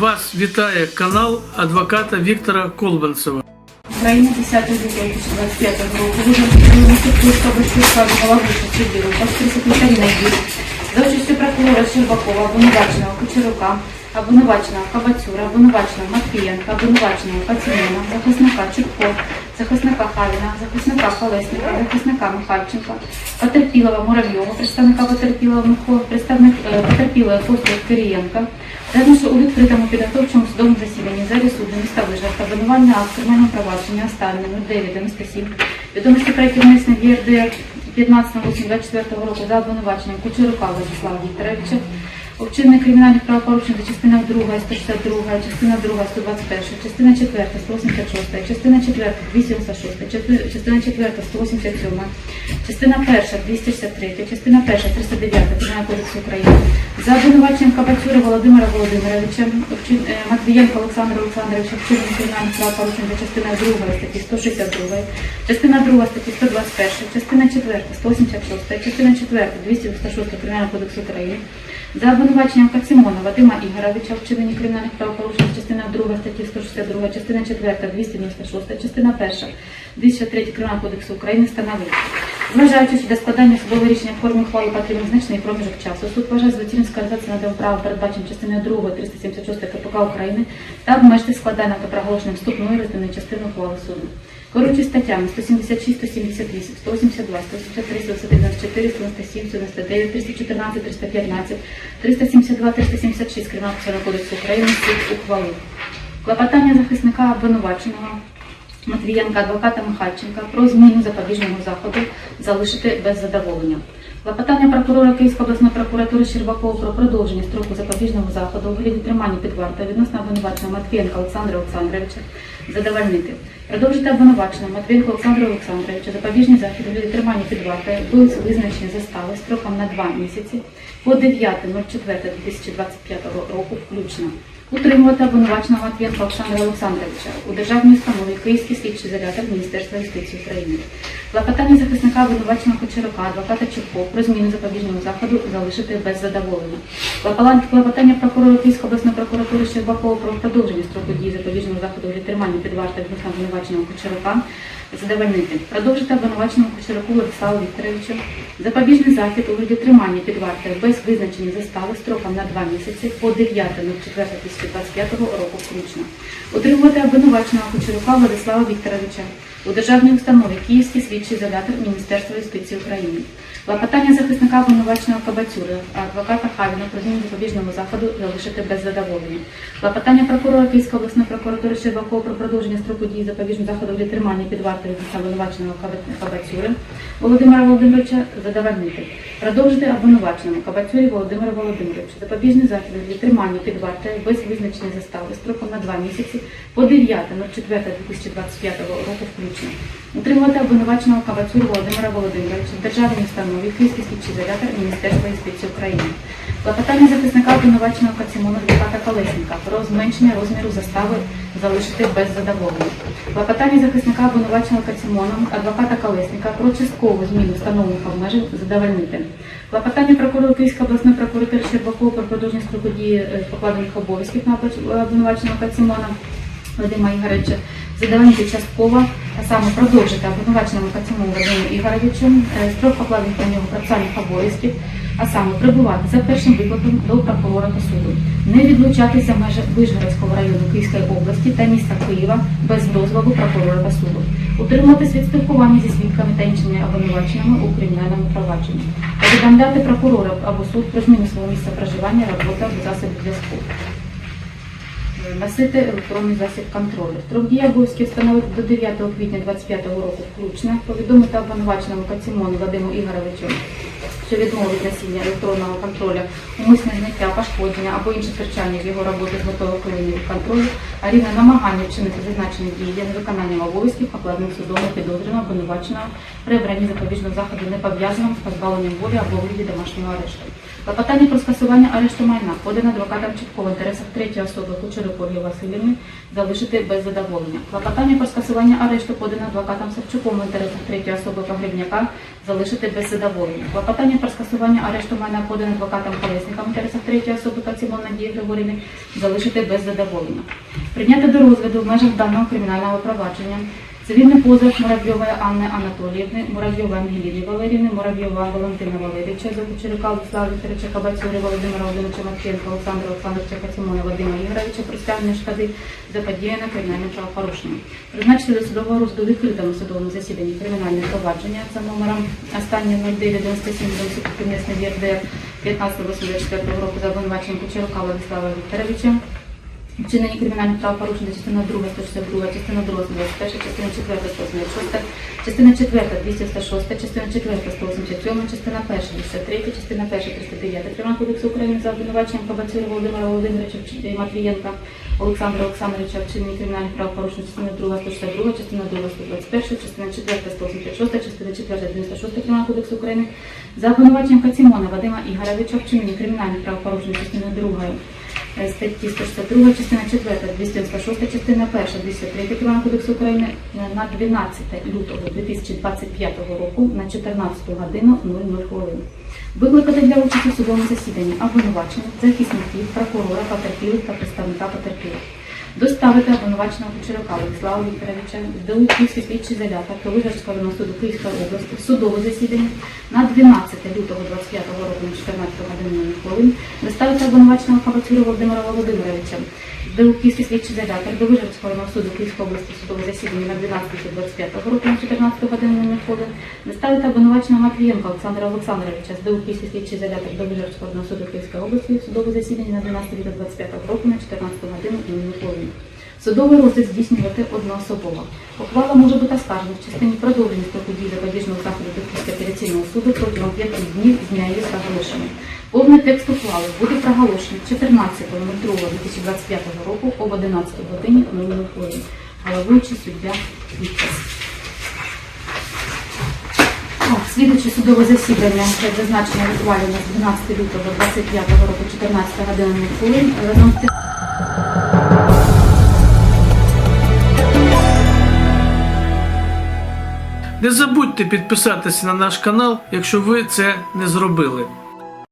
Вас вітає канал адвоката Віктора Колбанцева. Україна 10 лютого 2025 року визначена Микитська Башківська голова суддів, пастор секретарі найбільш за участю прокурора Щербакова, обвинуваченого Кучерука, обвинуваченого Кабацюра, обвинуваченого Матвієнка, обвинуваченого Пацінина, захисника Чутко, захисника Халіна, захисника Колесника, захисника Михальченка, потерпілого Муравйова, представника потерпілого Михо, представник е, потерпілого Костя Кирієнка, Раніше у відкритому підготовчому судовому засіданні залі суду міста Вижгород обвинувальне акт кримінального провадження оставлено 0997 відомості про які внесені в ЄРДР 15.08.24 року за обвинуваченням Кучерука Владислава Вікторовича у вчиненні кримінальних правопорушень за частина 2, 162, частина 2, 121, частина 4, 186, частина 4, 286, частина- частина 4, 187, частина 1, 263, частина 1, 309 Кримінального кодексу України. За обвинуваченням Кабацюри Володимира Володимировича, е, Матвієнка Олександра Олександровича, вчинення кримінальних правопорушень за частиною 2 статті 162, частина 2 статті 121, частина 4 186, частина 4 296 Кримінального кодексу України. За обвинуваченням Кацимона Вадима Ігоровича, вчинення кримінальних правопорушень, частина 2 статті 162, частина 4 296, частина 1 203 Кримінального кодексу України встановити. Зважаючи що для складання судового рішення в формі ухвали потрібен значний проміжок часу, суд вважає доцільним скористатися надав право передбаченим частиною 2 376 КПК України та обмежити складання та проголошенням вступної роздільної частини ухвали суду. Керуючись статтями 176, 178, 182, 183, 194, 197, 199, 314, 315, 372, 376 Кримінального кодексу України суд ухвалив. Клопотання захисника обвинуваченого Матвієнка, адвоката Михальченка про зміну запобіжного заходу залишити без задоволення. Клопотання прокурора Київської обласної прокуратури Щербакова про продовження строку запобіжного заходу у вигляді тримання під вартою відносно обвинуваченого Матвієнка Олександра Олександровича задовольнити. Продовжити обвинуваченого Матвієнка Олександра Олександровича запобіжний захід у вигляді тримання під вартою без визначення застави строком на два місяці по 9.04.2025 року включно. Утримувати обвинуваченого Матвієнка Олександра Олександровича у державній установі Київський слідчий ізолятор Міністерства юстиції України. Клопотання захисника обвинуваченого Кочерука, адвоката Чурко про зміну запобіжного заходу залишити без задоволення. Клопотання- прокурора Київської обласної прокуратури Щербакова про продовження строку дії запобіжного заходу від тримання під вартою відносно обвинуваченого Кочерука задовольнити. Продовжити обвинуваченому Кочеруку Владиславу Вікторовичу запобіжний захід у виді тримання під вартою без визначення застави строком на два місяці по 9.04.2025 року включно. Утримувати обвинуваченого Кочерука Владислава Вікторовича у державній установі Київський слідчий ізолятор Міністерства юстиції України. Клопотання захисника обвинуваченого Кабацюри, адвоката Хавіна про зміну запобіжного заходу залишити без задоволення. Клопотання прокурора Київської обласної прокуратури Щербакова про продовження строку дії запобіжного заходу для тримання під вартою обвинуваченого Кабацюри Володимира Володимировича задовольнити. Продовжити обвинуваченому Кабацюрі Володимира Володимировича запобіжний захід для тримання під вартою без визначення застави строком на два місяці по 9.04.2025 року включно. Утримувати обвинуваченого Кабацюру Володимира Володимировича в державній установі Київський слідчий ізолятор Міністерства юстиції України. Клопотання захисника обвинуваченого Кацімона адвоката Колесника про зменшення розміру застави залишити без задоволення. Клопотання захисника обвинуваченого Кацімоном адвоката Колесника про часткову зміну встановлених обмежень задовольнити. Клопотання прокурора Київської обласної прокуратури Щербакова про продовження строку дії е, покладених обов'язків на обвинуваченого Кацімона Вадима Ігоровича задовольнити частково, а саме продовжити обвинуваченому Кацімову Вадиму Ігоровичу е, строк покладених на нього процесуальних обов'язків, а саме прибувати за першим викликом до прокурора та суду, не відлучатися в межах Вишгородського району Київської області та міста Києва без дозволу прокурора та суду, утримуватись від спілкування зі свідками та іншими обвинуваченнями у кримінальному провадженні, повідомляти прокурора або суд про зміну свого місця проживання, роботи або засобів зв'язку носити електронний засіб контролю. Строк дії обов'язків встановити до 9 квітня 2025 року включно, повідомити обвинуваченому Кацімону Вадиму Ігоровичу, що відмовить носіння електронного контролю, умисне зняття, пошкодження або інше втручання в його роботи з готового хвилини контролю, а рівне намагання вчинити зазначені дії для невиконання обов'язків, покладених судом підозрюваного обвинуваченого при обранні запобіжного заходу не пов'язаним з позбавленням волі або вигляді домашнього арешту. Клопотання про скасування арешту майна подане адвокатом Чітко в інтересах третьої особи Кучерук Ольги Васильівни залишити без задоволення. Клопотання про скасування арешту подане адвокатом Савчуком в інтересах третьої особи Погребняка залишити без задоволення. Клопотання про скасування арешту майна подане адвокатом колесникам інтересах третьої особи Кацімон Надії Григорівни залишити без задоволення. Прийняти до розгляду в межах даного кримінального провадження цивільний позов Муравйової Анни Анатоліївни, Муравйової Ангеліни Валерівни, Муравйова Валентина Валерійовича, Зокучерика Владислава Вікторовича Кабацюри, Володимира Володимировича Матвієнка, Олександра Олександровича Кацімона, Вадима Ігоровича про стягнення шкоди заподіяне кримінальним правопорушенням. Призначити до судового розгляду відкритому судовому засіданні кримінальне провадження за номером останнє 0997 до внесення в ЄРДР 15.84 року за обвинуваченням Кучерука Владислава Вікторовича. Вчинені кримінальних правопорушень частина 2, 162, частина 2, 121, частина 4, 186, частина 4, 206, частина 4, 187, частина 1, 63, частина 1, 309 Кримінального кодексу України за обвинуваченням Кабацюри Володимира Володимировича Матвієнка Олександра Олександровича вчинені кримінальних правопорушень частина 2, 162, частина 2, 121, частина 4, 186, частина 4, 96 Кримінального кодексу України за обвинуваченням Кацімона Вадима Ігоровича вчинені кримінальних правопорушень частини 2, Е, статті 162, частина 4, 296, частина 1, 203 Кримінального кодексу України е, на 12 лютого 2025 року на 14 годину 00 хвилин. Викликати для участі в судовому засіданні обвинувачення, захисників, прокурора, потерпілих та представника потерпілих. Доставити обвинуваченого Кучерука Олександра Вікторовича до Київської слідчої изолятор та районного суду Київської області в судове засідання на 12 лютого 25 року на 14 годину 00 хвилин. Доставити обвинуваченого Кабацюру Володимира Володимировича слідчий изолятор до Вижгородського суду Київської області судове засідання на 12 25 року на 14 годину 00 хвилин. Доставити обвинуваченого Матвієнка Олександра Олександровича з слідчий изолятор до Вижгородського районного суду Київської області судове засідання на 12 лютого 25 року на 14 годину 00 хвилин. Судовий розгляд здійснювати одноособово. Ухвала може бути оскаржена в частині продовження строку дії запобіжного заходу Київського апеляційного суду протягом 5 днів з дня її проголошення. Повний текст ухвали буде проголошений 14.02.2025 року об 11 годині 00 хвилин. Головуючий суддя. О, Слідуюче судове засідання як зазначено ухвалі на 12 лютого 25 року 14 година 00 хвилин. Разом з Не забудьте підписатися на наш канал, якщо ви це не зробили.